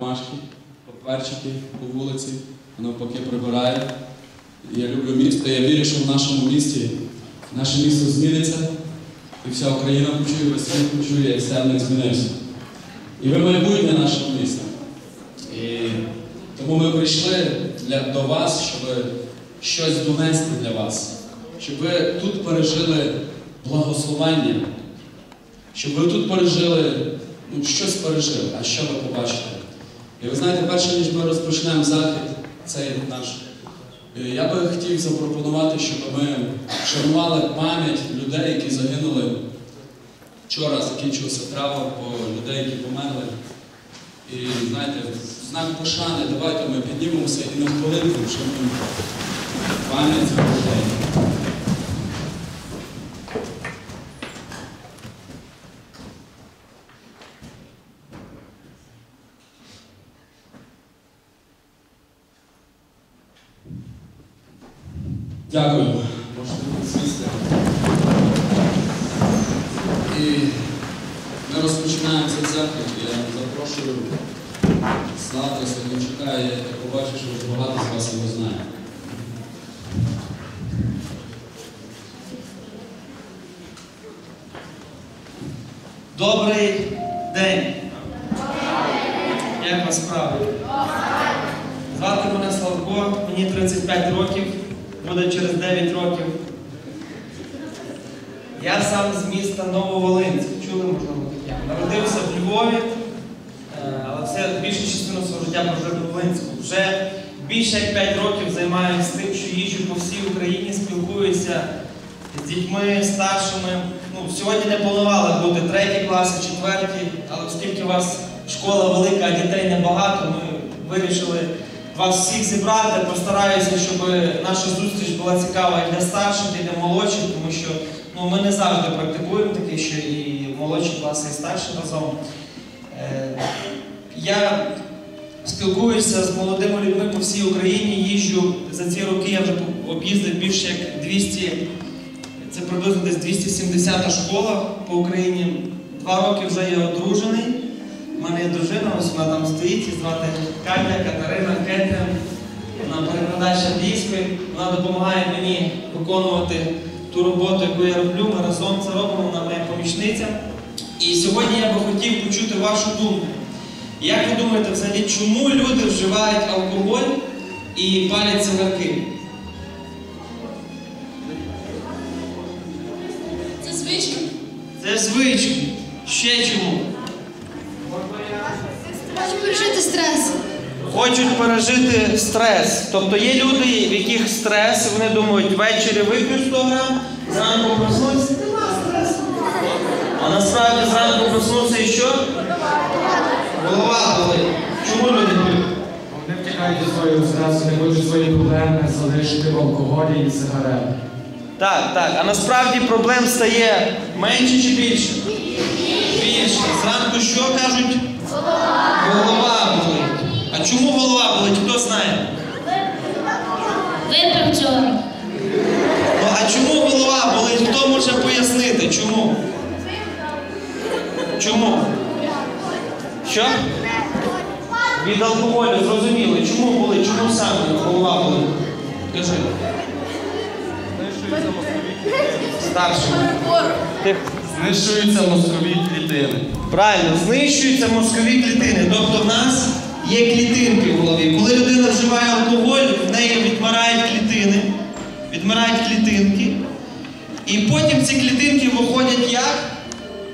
Машки, паперчики по вулиці, а навпаки прибирає. Я люблю місто, я вірю, що в нашому місті наше місто зміниться, і вся Україна почує, весь світ почує, і Стерлінг змінився. І ви майбутнє нашого міста. І тому ми прийшли для, до вас, щоб щось донести для вас, щоб ви тут пережили благословення, щоб ви тут пережили, ну, щось пережили, а що ви побачите. І ви знаєте, перше, ніж ми розпочнемо захід, цей наш, е, я би хотів запропонувати, щоб ми шанували пам'ять людей, які загинули. Вчора закінчився траур по людей, які померли. І знаєте, знак пошани, давайте ми піднімемося і на хвилинку вшануємо пам'ять людей. Дякую. Можете сісти. І ми розпочинаємо цей захід. Я запрошую Славка Сергійчука. Я побачу, що вже багато з вас його знає. Добрий день. Як вас справи? Звати мене Славко, мені 35 років, буде через 9 років. Я сам з міста Нововолинськ. Чули, можливо, таке? Народився в Львові, е, але все більшу частину свого життя прожив в Волинську. Вже більше як 5 років займаюся тим, що їжджу по всій Україні, спілкуюся з дітьми старшими. Сьогодні не планували бути треті класи, четверті, але оскільки у вас школа велика, а дітей небагато, ми вирішили вас всіх зібрати. Постараюся, щоб наша зустріч була цікава і для старших, і для молодших, тому що ну, ми не завжди практикуємо таке, що і молодші класи, і старші разом. Е, Я спілкуюся з молодими людьми по всій Україні, їжджу за ці роки, я вже об'їздив більше як 200 це приблизно десь 270 школа по Україні. Два роки вже я одружений. У мене є дружина, ось вона там стоїть, її звати Катя, Катерина, Кетя. Вона перекладач англійської. Вона допомагає мені виконувати ту роботу, яку я роблю. Ми разом це робимо, вона моя помічниця. І сьогодні я би хотів почути вашу думку. Як ви думаєте, взагалі, чому люди вживають алкоголь і палять цигарки? Це звички. Ще чому? Хочу пережити стрес. Хочуть пережити стрес. Тобто є люди, в яких стрес, вони думають, ввечері вип'ю 100 грам, зранку проснуться, нема стресу. А насправді зранку проснуться і що? Голова болить. Чому люди п'ють? Вони втікають від своєї стресу, не хочуть свої проблеми залишити в алкоголі і сигаретах. Так, так. А насправді проблем стає менше чи більше? Більше. Зранку що кажуть? Голова болить. А чому голова болить? Хто знає? Випив вчора. Ну, а чому голова болить? Хто може пояснити? Чому? Чому? Що? Від алкоголю, зрозуміло. Чому болить? Чому саме голова болить? Кажи. Старший. Ти Знищуються мозкові клітини. Правильно, знищуються мозкові клітини. Тобто в нас є клітинки в голові. Коли людина вживає алкоголь, в неї відмирають клітини, відмирають клітинки. І потім ці клітинки виходять як?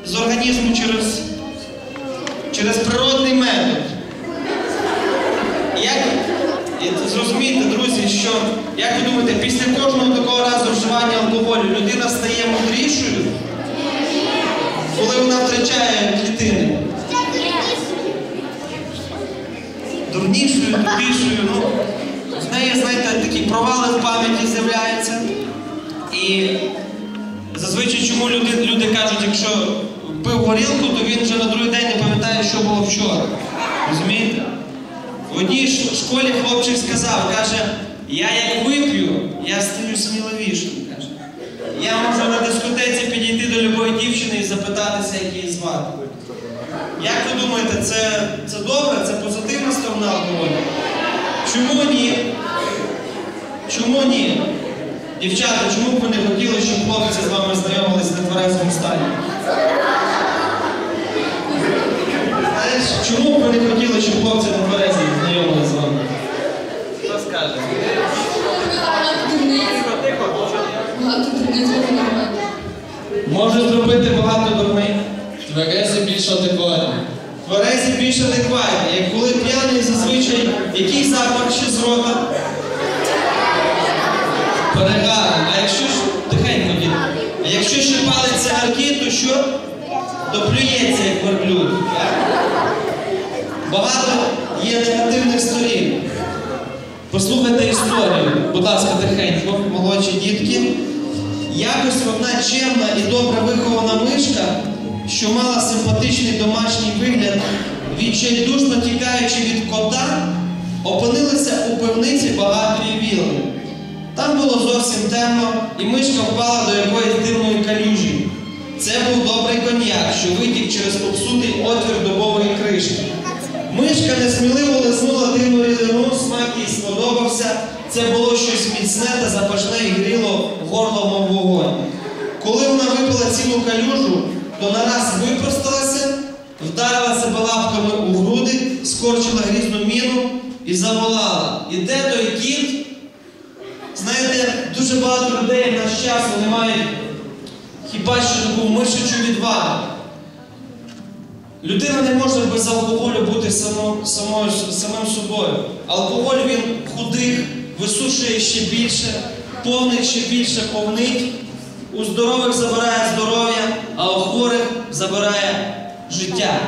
З організму через, через природний метод. Як, і зрозумійте, друзі, що, як ви думаєте, після кожного такого разу вживання алкоголю людина стає мудрішою? коли вона втрачає клітини. Дурнішою, тупішою, ну, з неї, знаєте, такі провали в пам'яті з'являються. І зазвичай чому люди, люди кажуть, якщо пив горілку, то він вже на другий день не пам'ятає, що було вчора. Розумієте? В одній ш- школі хлопчик сказав, каже, я як вип'ю, я стаю сміливішим. каже. Я можу на дискотеці підійти до любої дівчини і запитатися, як її звати. Як ви думаєте, це, це добре? Це позитивна сторона алкоголю? Чому ні? Чому ні? Дівчата, чому б ви не хотіли, щоб хлопці з вами знайомились на тверезому стані? Чому б ви не хотіли, щоб хлопці на тверезі знайомились з вами? Хто скаже? Багато дурниць. Багато дурниць було нормально. Може зробити багато дурних. Тверезі більш адекватні. Тверезі більш адекватні. Як коли п'яний зазвичай, який запах ще з рота? Перегарний. А якщо ж тихенько дід. А якщо ще палить цигарки, то що? То плюється як верблюд. так? Багато є негативних сторін. Послухайте історію, будь ласка, тихенько, молодші дітки. Якось одна чемна і добре вихована мишка, що мала симпатичний домашній вигляд, відчайдушно тікаючи від кота, опинилася у пивниці багатої вілли. Там було зовсім темно, і мишка впала до якоїсь дивної калюжі. Це був добрий коньяк, що витік через попсутий отвір. Мишка несміливо лизнула дивну рідину, смак їй сподобався. Це було щось міцне та запашне і гріло горло, мов вогонь. Коли вона випила цілу калюжу, то нараз випросталася, вдарила себе лапками у груди, скорчила грізну міну і заволала. І де той кіт? Знаєте, дуже багато людей в наш час вони мають хіба що таку мишечу відвагу. Людина не може без алкоголю бути само, самою, самим собою. Алкоголь він худих висушує ще більше, повних ще більше повнить, у здорових забирає здоров'я, а у хворих забирає життя.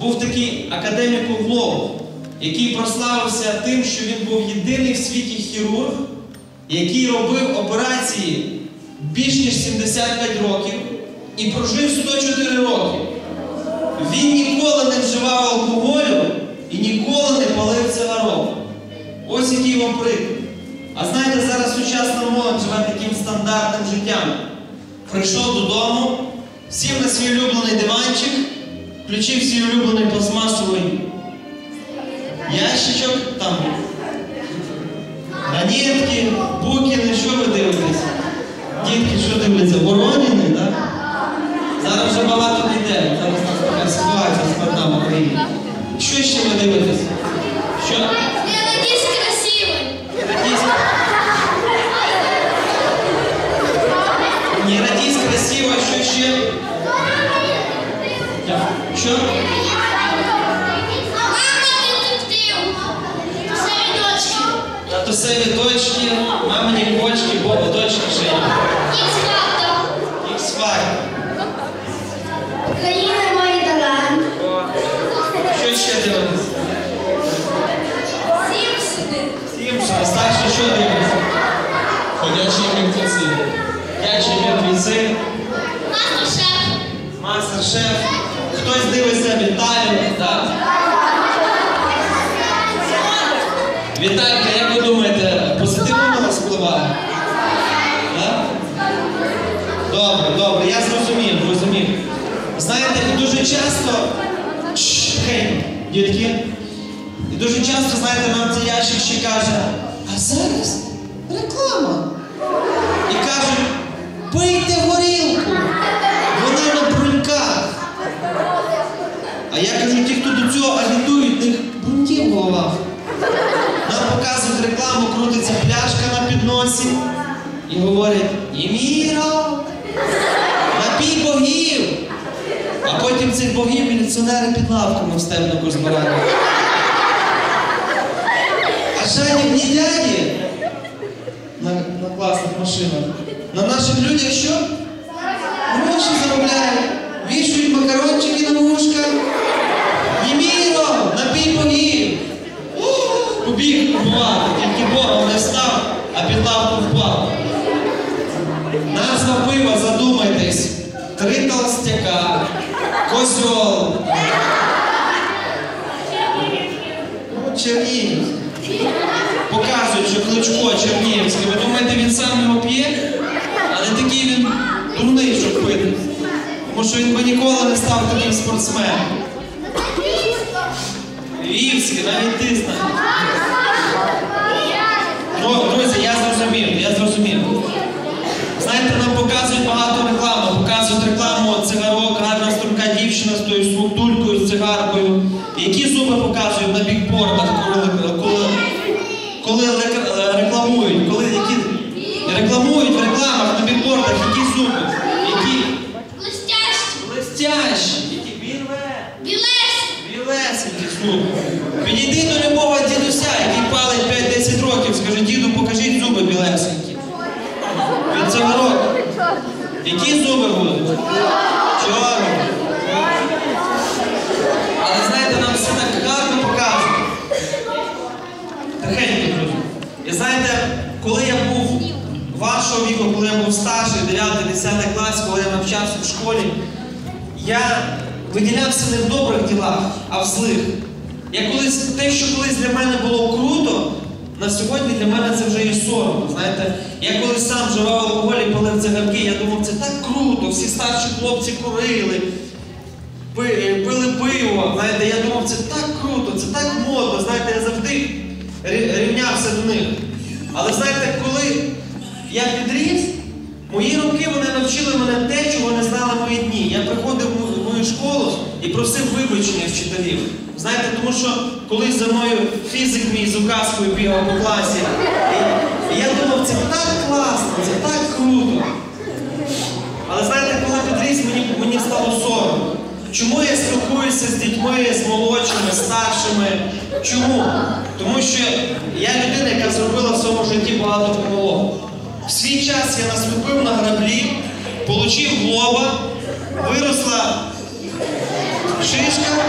Був такий академік Углов, який прославився тим, що він був єдиний в світі хірург, який робив операції більш ніж 75 років і прожив 104 роки. Він ніколи не вживав алкоголю і ніколи не палив цигарок. Ось який вам приклад. А знаєте, зараз сучасна молодь живе таким стандартним життям. Прийшов додому, сів на свій улюблений диванчик, включив свій улюблений пластмасовий ящичок, там ранетки, букіни, що ви дивитесь? Дітки, що дивляться? Вороніни, так? Зараз вже багато не йде. Зараз у нас така ситуація складна в Україні. Що ще ви дивитесь? Що? Я надіюсь красивий. Радість. Не радість красиво, що ще? Що? Мама детектив. Це дочки. Татусеві дочки, мамині кочки, бо дочки ще є. Ікс-фактор. Ікс-фактор. Україна має талант. Що ще дивитесь? Сімпсони. Сімпсони. Старші що дивитесь? Ходячі мертвеці. Ячі мертвіці, Мастер-шеф. мастер-шеф. Хтось дивиться Віталію, так? Віталька, як ви думаєте, позитивно на вас впливає? Так? Добре, добре, я зрозумів, зрозумів. Знаєте, і дуже часто. Чш, Хей, дітки. І дуже часто, знаєте, нам цей ящик ще каже, зараз реклама. І кажуть, пийте горілку, вона на бруньках. А я кажу, ті, хто до цього агітують, них бруньків в головах. Нам показують рекламу, крутиться пляшка на підносі і говорять Єміро, напій богів. А потім цих богів міліціонери під лавками в стебнику збирають. А жадібні дяді на, на класних машинах. На наших людях що? Гроші заробляють, вішують макарончики на вушка. Єміро, напій богів. Ух, Побіг купувати, тільки Богом не став, а під лавку впав. Назва пива, задумайтесь. Три толстяка, козьол. Ну, Що він би ніколи не став таким спортсменом. Львівський, навіть ти знаєш. Друзі, я зрозумів, я зрозумів. Знаєте, нам показують багато реклами. Показують рекламу цигарок, гарна струнка дівчина з тою смуктулькою, з цигаркою. Які зуби показують на бікбордах, коли, коли, коли е, рекламують, коли які рекламують в рекламах на бікбордах, які зуби, які Блестящий. блестящі, які біле. Білесий. Білесенькі зуби. Підійди до любого дідуся, який палить 5-10 років, скажи, діду, покажіть зуби білесенькі. Від цигарок. Які зуби будуть? Чорні. Але знаєте, нам все так гарно показують. Тихенько, друзі. І знаєте, коли я був вашого віку, коли я був старший, 9-10 клас, коли я навчався в школі, я виділявся не в добрих ділах, а в злих. Я колись, те, що колись для мене було круто, на сьогодні для мене це вже є соромно. Знаєте, я колись сам вживав алкоголь і палив цигарки, я думав, це так круто, всі старші хлопці курили, пи- пили пиво. Знаєте, я думав, це так круто, це так модно. Знаєте, я завжди рівнявся до них. Але знаєте, коли я підріс, мої роки вони навчили мене те, чого не знали мої дні. Я приходив в мою школу і просив вибачення вчителів. Знаєте, тому що колись за мною фізик мій з указкою бігав по класі. І, я думав, це так класно, це так круто. Але знаєте, коли підріс, мені, мені стало соромно. Чому я спілкуюся з дітьми, з молодшими, старшими? Чому? Тому що я людина, яка зробила в своєму житті багато помилок. В свій час я наступив на граблі, получив лоба, виросла шишка,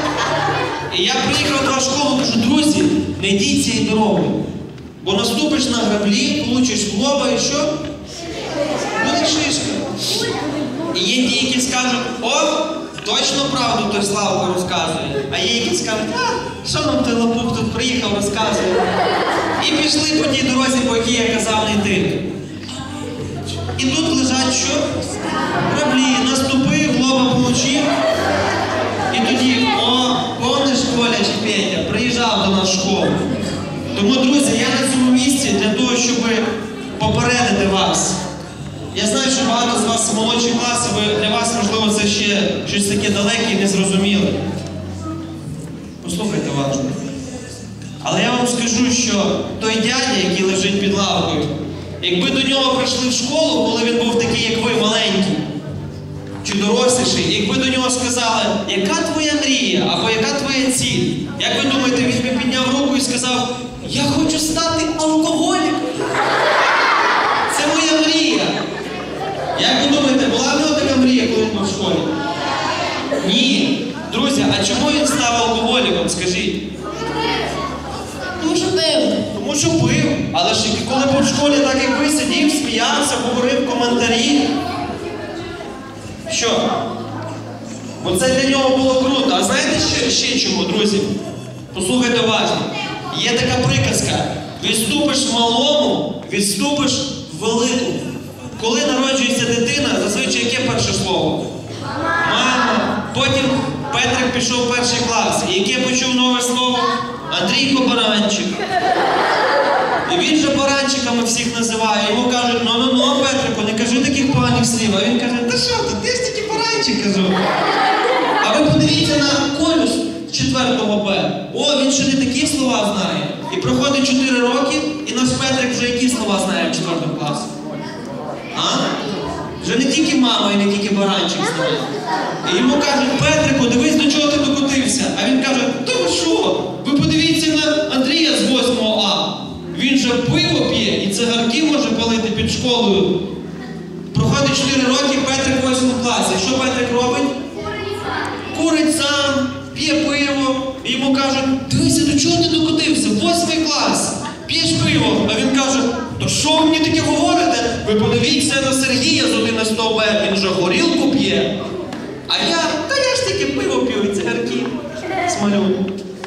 і я приїхав до школу, кажу, друзі, не йдіть цією дорогою. Бо наступиш на граблі, получиш лоба і що? Буде шишка. І є ті, які скажуть, о, точно правду той Славко розказує. А є, які скажуть, а, що нам той лапух тут приїхав, розказує. І пішли по тій дорозі, по якій я казав не йти. І тут лежать що? Граблі, наступив, лоба получив. І тоді, о, помниш Коля Петя, приїжджав до нас в школу. Тому, друзі, я на цьому місці для того, щоб попередити вас. Я знаю, що багато з вас молодші класи, ви, для вас, можливо, це ще щось таке далеке і незрозуміле. Послухайте уважно. Але я вам скажу, що той дядя, який лежить під лавкою, якби до нього прийшли в школу, коли він був такий, як ви, маленький, чи доросліший, якби до нього сказали, яка твоя мрія або яка твоя ціль, як ви думаєте, він би підняв руку і сказав, я хочу стати алкоголіком. Це моя мрія. Як ви думаєте, була в нього така мрія, коли він був в школі? Ні. Друзі, а чому він став алкоголіком, скажіть? Тому що пив. Тому що пив. Але ж коли був в школі, так як ви сидів, сміявся, говорив коментарі. Що? Бо це для нього було круто. А знаєте ще, ще чому, друзі? Послухайте уважно. Є така приказка: відступиш малому, відступиш великому. Коли народжується дитина, зазвичай яке перше слово? Мама. Потім Петрик пішов в перший клас. І яке почув нове слово? Андрійко Баранчик. І він же баранчиками всіх називає. Йому кажуть, ну ну ну, Петрику, не кажи таких поганих слів. А він каже, та що ти, ти ж тільки баранчик кажу. А ви подивіться на Колю з 4 Б. О, він ще не такі слова знає. І проходить 4 роки, і наш Петрик вже які слова знає в 4 класі. А? Вже не тільки мама і не тільки баранчик знає. І йому кажуть, Петрику, дивись, до чого ти докотився. А він каже, ви що? Ви подивіться на Андрія з 8 А. Він же пиво п'є і цигарки може палити під школою. Проходить 4 роки, Петрик в 8 класі. Що Петрик робить? Курить сам, п'є пиво. І йому кажуть, дивися, до чого ти докотився? Восьмий клас. П'єш пиво. А він каже, то що ви мені таке говорите? Ви подивіться на Сергія з 11 Б, він же горілку п'є. А я, та я ж тільки пиво п'ю і цигарки смалю.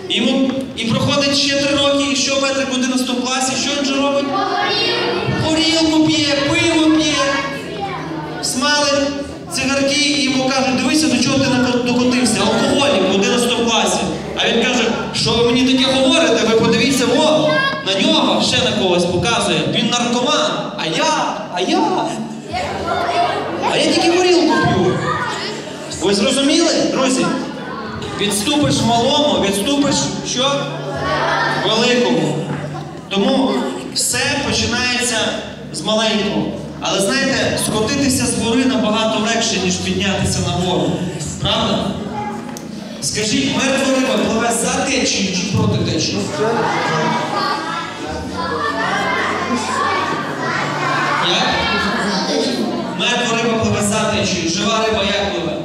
І, йому, і проходить ще три роки, і що Петрик в 11 класі, що він же робить? Горілку п'є, пиво п'є, смалить цигарки. і йому кажуть, дивися, до чого ти докотився, алкоголік в 11 класі. А він каже, що ви мені таке говорите, ви подивіться, о, на нього ще на когось показує. Він наркоман, а я, а я, а я тільки горілку п'ю. Ви зрозуміли, друзі? Відступиш малому, відступиш що? Великому. Тому все починається з маленького. Але знаєте, скотитися з гори набагато легше, ніж піднятися на гору. Правда? Скажіть, мертва риба пливе за течією чи проти течії? Як? Мертва риба пливе за течією. Жива риба як пливе?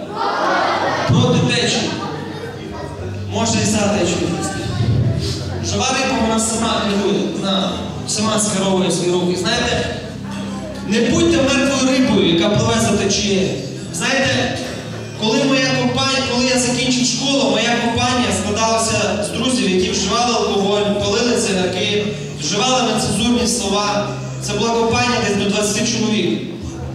Проти течії. Може і за течією. Жива риба вона сама керує, вона сама скеровує свої руки. Знаєте, не будьте мертвою рибою, яка пливе за течією. Знаєте, коли моя компанія, коли я закінчив школу, моя компанія складалася з друзів, які вживали алкоголь, палили цигарки, вживали нецензурні слова. Це була компанія десь до 20 чоловік.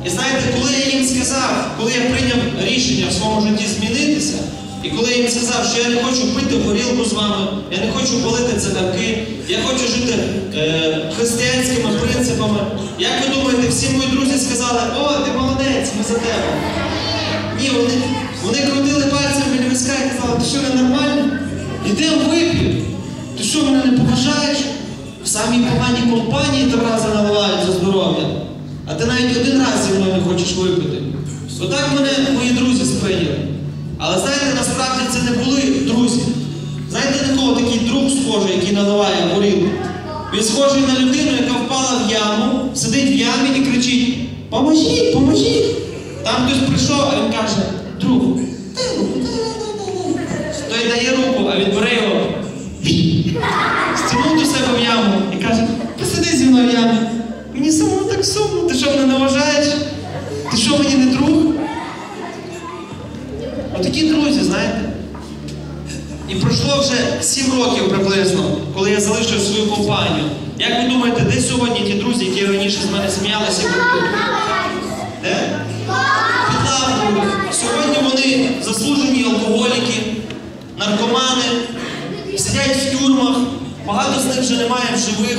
І знаєте, коли я їм сказав, коли я прийняв рішення в своєму житті змінитися, і коли я їм сказав, що я не хочу пити горілку з вами, я не хочу палити цигарки, я хочу жити е, християнськими принципами. Як ви думаєте, всі мої друзі сказали, о, ти молодець, ми за тебе. Ні, вони, вони крутили пальцем біля виска і казали, ти що не нормально? Ідемо вип'ємо. Ти що мене не поважаєш? В самій поганій компанії три рази наливають за здоров'я. А ти навіть один раз зі мною не хочеш випити. Отак мене мої друзі сприйняли. Але знаєте, насправді це не були друзі. Знаєте, на кого такий друг схожий, який наливає горілку? Він схожий на людину, яка впала в яму, сидить в ямі і кричить: Поможіть, поможіть! Там хтось прийшов, а він каже, друг, дай руку, дай, дай, дай, дай. Той дає руку, а він бере його, стягнув до себе в яму і каже, посиди зі мною в ямі. Мені самому так сумно, ти що мене не вважаєш? Ти що мені не друг? Отакі друзі, знаєте. І пройшло вже сім років приблизно, коли я залишив свою компанію. Як ви думаєте, де сьогодні ті друзі, які раніше з мене сміялися? Де? Під лавкою. Сьогодні вони заслужені алкоголіки, наркомани, сидять в тюрмах, багато з них вже немає в живих,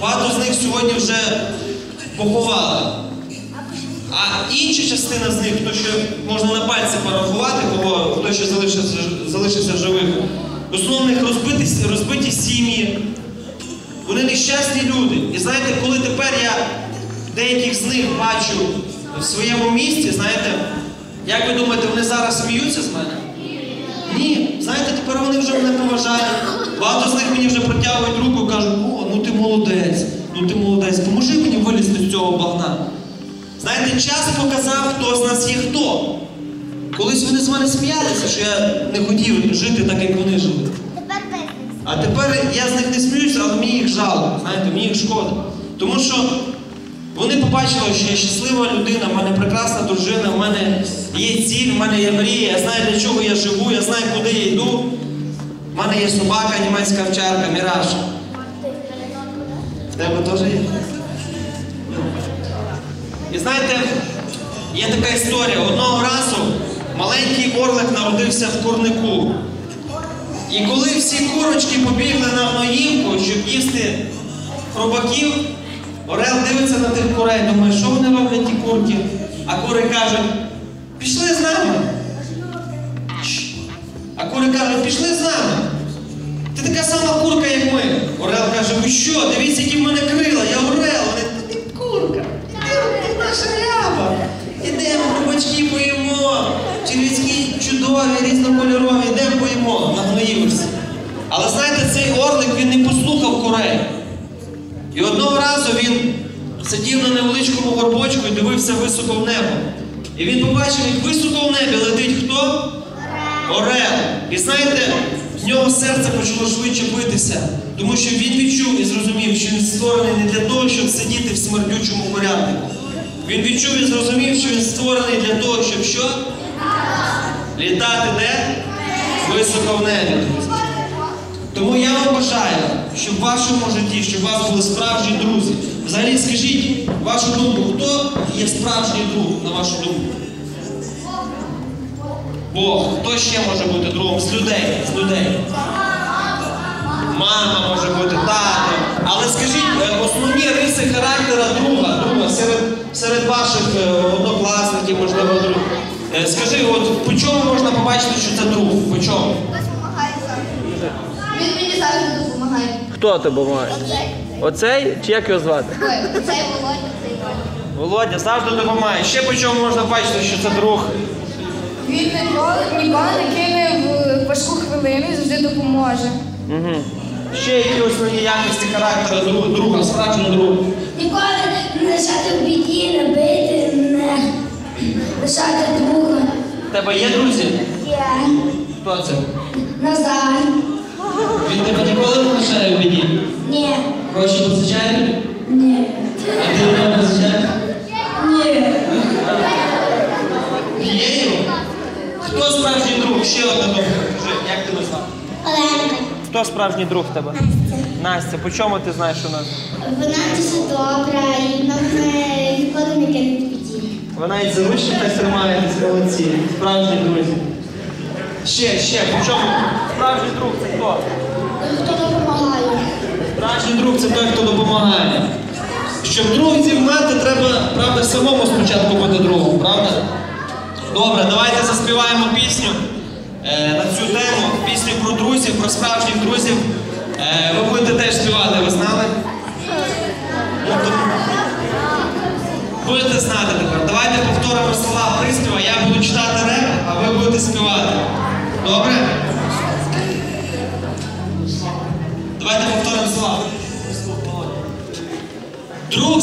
багато з них сьогодні вже поховали. А інша частина з них, хто ще можна на пальці порахувати, кого хто ще залишився, залишився живих, основних розбиті, розбиті сім'ї. Вони нещасні люди. І знаєте, коли тепер я деяких з них бачу в своєму місті, знаєте, як ви думаєте, вони зараз сміються з мене? Ні, знаєте, тепер вони вже мене поважають. Багато з них мені вже протягують руку і кажуть, о, ну ти молодець, ну ти молодець, поможи мені вилізти з цього багна. Знаєте, час показав, хто з нас є хто. Колись вони з мене сміялися, що я не хотів жити так, як вони жили. А тепер я з них не сміюся, але мені їх жалко, знаєте, мені їх шкода. Тому що вони побачили, що я щаслива людина, в мене прекрасна дружина, в мене є ціль, в мене є мрія, я знаю, для чого я живу, я знаю, куди я йду. В мене є собака, німецька овчарка, Міраж. В тебе теж є? І знаєте, є така історія. Одного разу маленький орлик народився в курнику. І коли всі курочки побігли на гноївку, щоб їсти хробаків, Орел дивиться на тих курей, думає, що вони роблять ті курки? А кури кажуть, пішли з нами. А кури кажуть, пішли з нами. Ти така сама курка, як ми. Орел каже, ви що? Дивіться, які в мене крила, я Орел, вони ти курка. Ти, ти наша ряба. Ідемо, хробачки Але знаєте, цей орлик він не послухав курей. І одного разу він сидів на невеличкому горбочку і дивився високо в небо. І він побачив, як високо в небі летить хто? Орел. І знаєте, в нього серце почало швидше битися, тому що він відчув і зрозумів, що він створений не для того, щоб сидіти в смердючому порядку. Він відчув і зрозумів, що він створений для того, щоб що? Літати де? Високо в небі. Тому я вам бажаю, щоб в вашому житті, щоб у вас були справжні друзі. Взагалі скажіть вашу думку, хто є справжній друг, на вашу думку? Бо хто ще може бути другом з людей? З людей. Мама може бути, тато. Але скажіть, е, основні риси характера друга, друга серед, серед ваших е, однокласників, можливо, друг. Е, Скажи, от по чому можна побачити, що це друг? По чому? Допомагає допомагає. Хто має? Оцей. Оцей чи як його звати? Ой, Оцей Володя, цей Володя. Володя завжди допомагає. Ще по чому можна бачити, що це друг? Він ніколи ніколи не кине в важку хвилину і завжди допоможе. Угу. Ще які основні якості характеру друга, друга справжнього друга. Ніколи не лишати в біді, не бити, не лишати друга. У тебе є друзі? Є. Хто це? Назар. Він тебе ніколи не лишає в біді? Ні. Гроші позичає? Ні. А ти у нього позичаєш? Ні. Є його? Хто справжній друг? Ще одне добре. Скажи, як тебе звати? Оленка. Хто справжній друг в тебе? Настя, по чому ти знаєш, що нас? Вона дуже добра і нам не ніколи не кине в біді. Вона і за ручки так тримаєтесь, молодці. Справжні друзі. Ще, ще, по чому? Справжній друг це хто? Хто допомагає? Справжній друг це той, хто допомагає. Щоб друзів мати, треба, правда, самому спочатку бути другом, правда? Добре, давайте заспіваємо пісню е, на цю тему, пісню про друзів, про справжніх друзів. Е, ви будете теж співати, ви знали? Будете знати тепер. Давайте повторимо слова приспіва. Я буду читати реп, а ви будете співати. Добре? Давайте повторимо слова. Друг